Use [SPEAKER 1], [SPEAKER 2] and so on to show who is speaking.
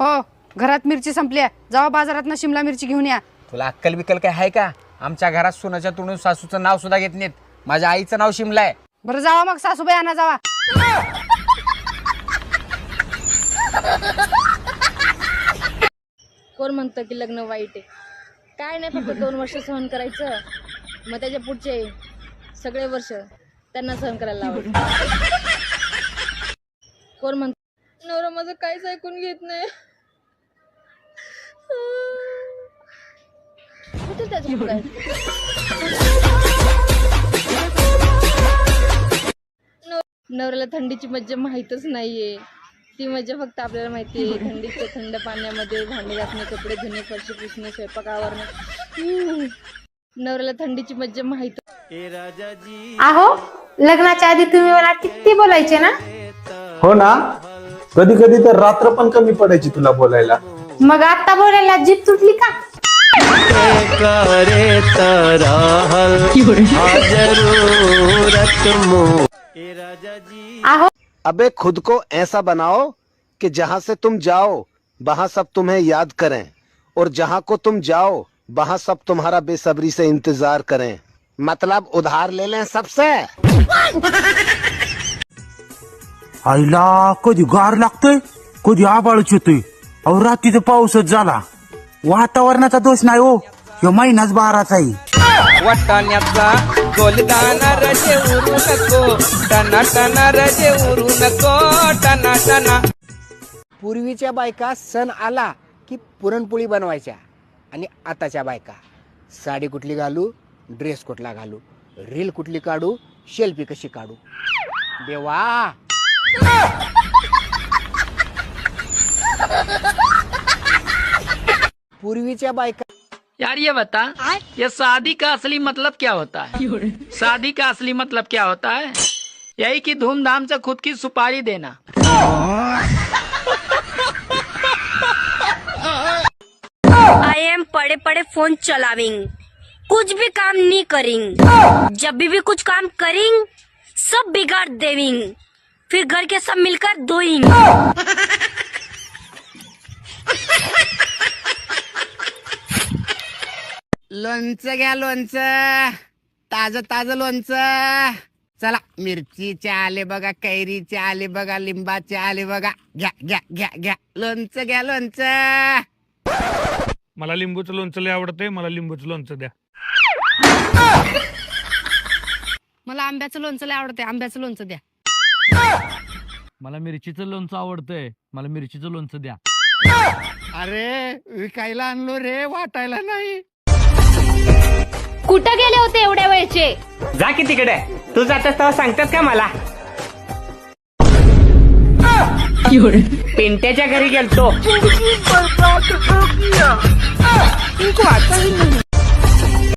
[SPEAKER 1] हो घरात मिरची संपली आहे. जावा बाजारात शिमला मिरची घेऊन या.
[SPEAKER 2] तुला अक्कल बिक्कल काय आहे का? आमच्या घरात सोनाच्या तोडून सासूचं नाव सुद्धा घेत नाहीत. माझ्या आईचं नाव शिमला आहे.
[SPEAKER 1] बरं जावा मग सासूबाई आणा जावा.
[SPEAKER 3] कोण म्हणतं की लग्न वाईट आहे? काय नाही फक्त दोन वर्ष सहन करायचं. मग त्याच्या पुढचे सगळे वर्ष त्यांना सहन करायला लावायचं कोण म्हणत? नवरा माझं काहीच ऐकून घेत नाही. नवऱ्याला थंडीची मज्जा माहीतच नाहीये. ती मजा फक्त आपल्याला माहिती आहे थंडीच्या थंड पाण्यामध्ये भांडे घासणे कपडे धुणे फरशी पुसणे स्वयंपाक आवरणे. नवऱ्याला थंडीची मज्जा माहीत
[SPEAKER 4] आहो लग्नाच्या आधी तुम्ही मला किती बोलायचे ना?
[SPEAKER 5] हो ना? कधी कधी तर रात्र पण कमी पडायची तुला बोलायला.
[SPEAKER 4] मग आता बोलायला जीप तुटली का? आहो।
[SPEAKER 6] अबे खुद को ऐसा बनाओ कि जहाँ से तुम जाओ वहाँ सब तुम्हें याद करें। और जहाँ को तुम जाओ वहाँ सब तुम्हारा बेसब्री से इंतज़ार करें। मतलब उधार ले लें सबसे।
[SPEAKER 7] आईला कधी गार लागतोय कधी आबाळच येतोय अहो रात्रीचा पाऊसच झाला वातावरणाचा दोष नाही हो. ह्यो महिनाच बाराचा आहे.
[SPEAKER 2] वाटाण्याचा गोलदाना रजे उरू नको. टना टना रजे उरू नको. टना टना पूर्वीच्या बायका सण आला की पुरणपोळी बनवायच्या. आणि आताच्या बायका साडी कुठली घालू ड्रेस कुठला घालू रील कुठली काढू शेल्फी कशी काढू? देवा! पूर्वीच्या बायका
[SPEAKER 8] यार ये बता ये शादी का असली मतलब क्या होता है? शादी का असली मतलब क्या होता है? यही कि धूमधाम से खुद की सुपारी देना।
[SPEAKER 9] आई एम पड़े पड़े फ़ोन चलाविंग। कुछ भी काम नहीं करिंग। जब भी, भी कुछ काम करिंग सब बिगाड़ देविंग। फिर घर के सब मिलकर दोइंग।
[SPEAKER 2] लोणचं घ्या लोणचं. ताज ताज लोणचं. चला मिरचीचे आले बघा कैरीचे आले बघा लिंबाचे आले बघा. घ्या घ्या घ्या घ्या. लोणचं घ्या लोणचं.
[SPEAKER 10] मला लिंबूचं लोणचं लय आवडतंय मला लिंबूचं लोणचं द्या.
[SPEAKER 1] मला आंब्याचं लोणचं लय आवडते आंब्याचं लोणचं द्या.
[SPEAKER 8] मला मिरचीचं लोणचं आवडतंय मला मिरचीचं लोणचं द्या.
[SPEAKER 2] अरे विकायला आणलो रे वाटायला नाही.
[SPEAKER 3] कुठं गेले होते एवढ्या वेळचे?
[SPEAKER 8] जा की तिकडे. तू जातस तेव्हा सांगतेस का मला? पिंट्याच्या घरी गेलतो.